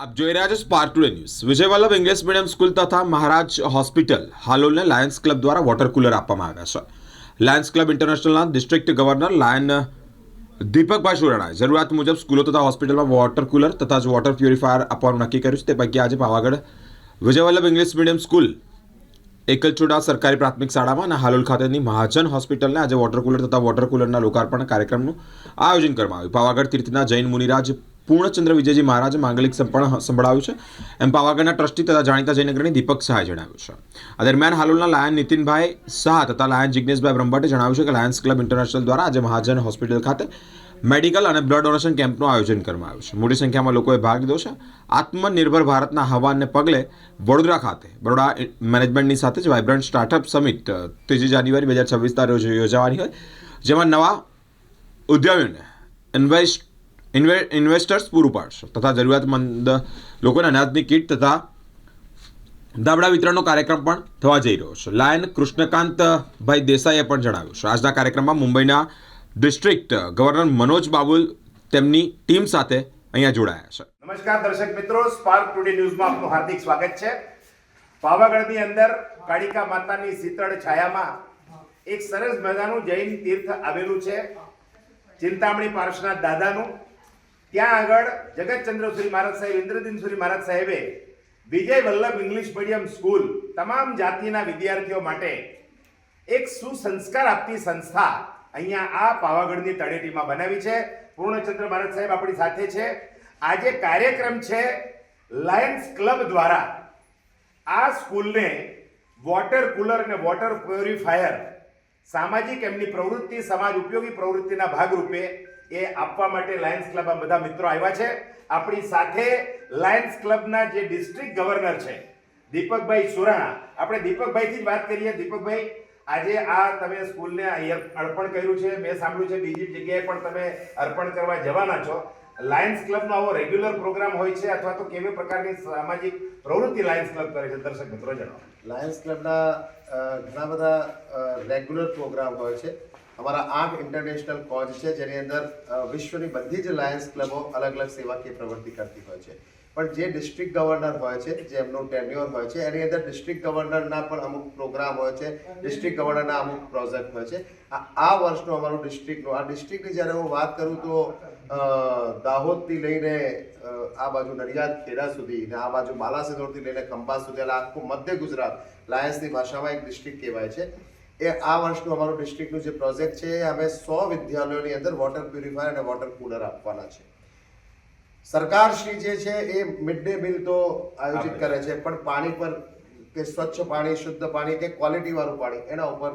આપ જોઈ રહ્યા છો Spark Today News Vijay Vallabh English Medium School તથા મહારાજ હોસ્પિટલ હાલોલને લાયન્સ ક્લબ દ્વારા વોટર કુલર આપવામાં આવ્યા છે. લાયન્સ ક્લબ ઇન્ટરનેશનલના ડિસ્ટ્રિક્ટ ગવર્નર લાયન દીપકભાઈ સુરાણાએ જરૂરિયાત મુજબ સ્કૂલો તથા હોસ્પિટલમાં વોટર કુલર તથા જ વોટર પ્યુરિફાયર આપવાનું નક્કી કર્યું છે. તે પૈકી આજે Pavagadh Vijay Vallabh English Medium School Ekalchuda સરકારી પ્રાથમિક શાળામાં અને હાલોલ ખાતેની મહાજન હોસ્પિટલને આજે વોટર કુલર તથા વોટર કુલરના લોકાર્પણ કાર્યક્રમનું આયોજન કરવામાં આવ્યું. પાવાગઢ તીર્થના જૈન મુનિરાજ પૂર્ણચંદ્ર વિજયજી મહારાજે માંગલિક પણ સંભળાવ્યું છે. એમ પાવાગઢના ટ્રસ્ટી તથા જાણીતા જયનગરની દીપક સહાય જણાવ્યું છે. આ દરમિયાન હાલોલના લાયન નીતિનભાઈ શાહ તથા લાયન જિજ્ઞેશભાઈ બ્રહ્મભટ્ટે જણાવ્યું છે કે લાયન્સ ક્લબ ઇન્ટરનેશનલ દ્વારા આજે મહાજન હોસ્પિટલ ખાતે મેડિકલ અને બ્લડ ડોનેશન કેમ્પનું આયોજન કરવામાં આવ્યું છે. મોટી સંખ્યામાં લોકોએ ભાગ લીધો છે. આત્મનિર્ભર ભારતના આહવાનને પગલે વડોદરા ખાતે બરોડા મેનેજમેન્ટની સાથે જ વાઇબ્રન્ટ સ્ટાર્ટઅપ સમિટ ત્રીજી જાન્યુઆરી બે હજાર છવ્વીસ રોજ યોજાવાની હોય. જેમાં નવા ઉદ્યમીઓને ઇન્વેસ્ટ ઇન્વે- ઇન્વેસ્ટર્સ પૂરું પાડશે. તથા જરૂરિયાતમંદ લોકોને અનાજની કીટ તથા દાબડા વિતરણનો કાર્યક્રમ પણ થવા જઈ રહ્યો છે. લાયન કૃષ્ણકાંતભાઈ દેસાઈએ પણ જણાવ્યું છે. આજના કાર્યક્રમમાં મુંબઈના ડિસ્ટ્રિક્ટ ગવર્નર મનોજ બાબુલ તેમની ટીમ સાથે અહીંયા જોડાયા છે. નમસ્કાર દર્શક મિત્રો. સ્પાર્ક ટુડે ન્યૂઝમાં આપનું હાર્દિક સ્વાગત છે. પાવાગઢની અંદર કાળિકા માતાની શીતળ છાયામાં એક સરસ મજાનું જૈન તીર્થ આવેલું છે. ચિંતામણી પાર્શ્વનાથ દાદાનું. ત્યાં આગળ જગતચંદ્રસુરી મહારાજ સાહેબ ઇન્દ્રદિનસુરી મહારાજ સાહેબે Vijay Vallabh English medium school તમામ જાતિના વિદ્યાર્થીઓ માટે એક સુસંસ્કાર આપતી સંસ્થા અહીંયા આ પાવાગઢની તળેટીમાં બનાવી છે. પૂર્ણચંદ્ર મહારાજ સાહેબ આપણી સાથે છે. આજે કાર્યક્રમ છે લાયન્સ ક્લબ દ્વારા. આ સ્કૂલને વોટર કુલર અને વોટર પ્યોરિફાયર, સામાજિક એમની પ્રવૃત્તિ, સમાજ ઉપયોગી પ્રવૃત્તિના ભાગરૂપે એ આપવા માટે લાયન્સ ક્લબના બધા મિત્રો આવ્યા છે. આપણી સાથે લાયન્સ ક્લબના જે ડિસ્ટ્રિક્ટ ગવર્નર છે, દીપકભાઈ સુરાણા. આપણે દીપકભાઈથી જ વાત કરીએ. દીપકભાઈ, આજે આ તમે સ્કૂલને અર્પણ કર્યું છે. મેં સાંભળ્યું છે બીજી જગ્યાએ પણ તમે અર્પણ કરવા જવાના છો. લાયન્સ ક્લબનો આવો રેગ્યુલર પ્રોગ્રામ હોય છે અથવા તો કેવી પ્રકારની સામાજિક પ્રવૃત્તિ લાયન્સ ક્લબ કરે છે? દર્શક મિત્રો જણાવો. લાયન્સ ક્લબના ઘણા બધા રેગ્યુલર પ્રોગ્રામ હોય છે. અમારા આઠ ઇન્ટરનેશનલ કોચ છે, જેની અંદર વિશ્વની બધી જ લાયન્સ ક્લબો અલગ અલગ સેવાકીય પ્રવૃત્તિ કરતી હોય છે. પણ જે ડિસ્ટ્રિક્ટ ગવર્નર હોય છે, જે એમનું ટેન્યુઅર હોય છે, એની અંદર ડિસ્ટ્રિક્ટ ગવર્નરના પણ અમુક પ્રોગ્રામ હોય છે ડિસ્ટ્રિક્ટ ગવર્નરના અમુક પ્રોજેક્ટ હોય છે. આ આ વર્ષનું અમારું ડિસ્ટ્રિક્ટનું આ ડિસ્ટ્રિક્ટની જ્યારે હું વાત કરું તો દાહોદથી લઈને આ બાજુ નડિયાદ, ખેડા સુધી ને આ બાજુ બાલાસિનોરથી લઈને ખંભાત સુધી, એટલે આખું મધ્ય ગુજરાત લાયન્સની ભાષામાં એક ડિસ્ટ્રિક્ટ કહેવાય છે. એ આ વર્ષનું અમારું ડિસ્ટ્રિક્ટનું જે પ્રોજેક્ટ છે, અમે સો વિદ્યાલયોની અંદર વોટર પ્યુરિફાયર અને વોટર કુલર આપવાના છે. સરકાર શ્રી જે છે, એ મિડ ડે મિલ તો આયોજિત કરે છે, પણ પાણી પર કે સ્વચ્છ પાણી, શુદ્ધ પાણી કે ક્વોલિટીવાળું પાણી, એના ઉપર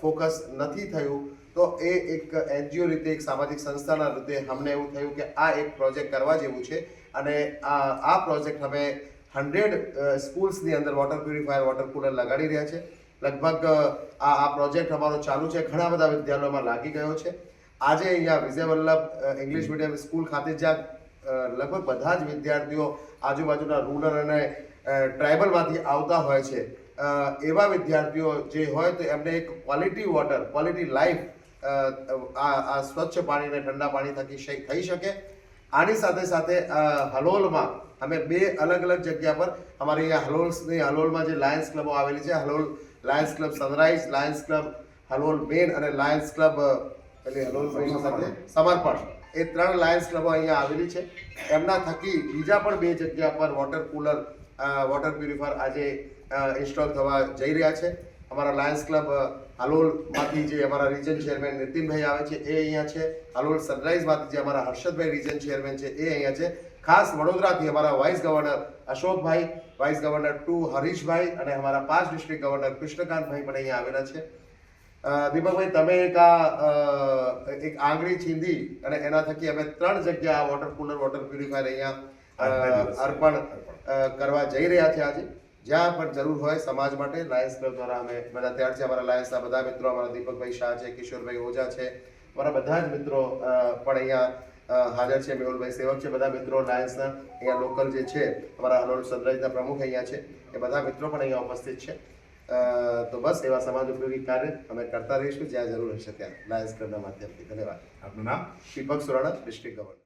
ફોકસ નથી થયું. તો એ એક એનજીઓ રીતે, એક સામાજિક સંસ્થાના રીતે અમને એવું થયું કે આ એક પ્રોજેક્ટ કરવા જેવું છે. અને આ આ પ્રોજેક્ટ અમે હંડ્રેડ સ્કૂલ્સની અંદર વોટર પ્યુરિફાયર વોટર કુલર લગાડી રહ્યા છે. લગભગ આ આ પ્રોજેક્ટ અમારો ચાલુ છે. ઘણા બધા વિદ્યાલયોમાં લાગી ગયો છે. આજે અહીંયા Vijay Vallabh English medium school ખાતે જ્યાં લગભગ બધા જ વિદ્યાર્થીઓ આજુબાજુના રૂરલ અને ટ્રાઇબલમાંથી આવતા હોય છે. એવા વિદ્યાર્થીઓ જે હોય તો એમને એક ક્વોલિટી વોટર ક્વોલિટી લાઈફ આ સ્વચ્છ પાણી અને ઠંડા પાણી થકી થઈ શકે. આની સાથે સાથે હલોલમાં અમે બે અલગ અલગ જગ્યા પર અમારી અહીંયા હલોલ્સની હલોલમાં જે લાયન્સ ક્લબો આવેલી છે, Halol lions club sunrise lions club Halol main અને લાયન્સ ક્લબ પેલી હલોલ સાથે સમર્પણ. એ ત્રણ લાયન્સ ક્લબો અહીંયા આવેલી છે. એમના થકી બીજા પણ બે જગ્યા પર વોટર કુલર વોટર પ્યુરિફાયર આજે ઇન્સ્ટોલ થવા જઈ રહ્યા છે. અમારા લાયન્સ ક્લબ હાલોલમાંથી જે અમારા રિજન ચેરમેન નીતિનભાઈ આવે છે, એ અહીંયા છે. હાલોલ સનરાઈઝમાંથી જે અમારા હર્ષદભાઈ રિજન ચેરમેન છે, એ અહીંયા છે. ખાસ વડોદરાથી અમારા vice governor Ashokbhai vice governor two Harishbhai અને અમારા પાંચ ડિસ્ટ્રિક્ટ ગવર્નર કૃષ્ણકાંતભાઈ પણ અહીંયા આવેલા છે. દીપકભાઈ તમે એક આ એક આંગળી છીંધી અને એના થકી અમે ત્રણ જગ્યા આ વોટર કુલર વોટર પ્યુરિફાયર અહીંયા. અર્પણ કરવા જઈ રહ્યા છે આજે. જ્યાં પણ જરૂર હોય સમાજ માટે લાયન્સ ક્લબ દ્વારા અમે બધા તૈયાર છે અમારા લાયન્સના બધા મિત્રો અમારા દીપકભાઈ શાહ છે કિશોરભાઈ ઓઝા છે અમારા બધા જ મિત્રો પણ અહીંયા હાજર છે મેહુલભાઈ સેવક છે. બધા મિત્રો લાયન્સના અહીંયા લોકલ જે છે અમારા હલોલ સનરાઈઝના પ્રમુખ અહીંયા છે. એ બધા મિત્રો પણ અહીંયા ઉપસ્થિત છે. તો બસ એવા સમાજ ઉપયોગી કાર્ય અમે કરતા રહીશું. જ્યાં જરૂર હશે ત્યાં લાયન્સ ક્લબના માધ્યમથી. ધન્યવાદ. આપનું નામ? દીપક સુરાણા ડિસ્ટ્રિક્ટ ગવર્નર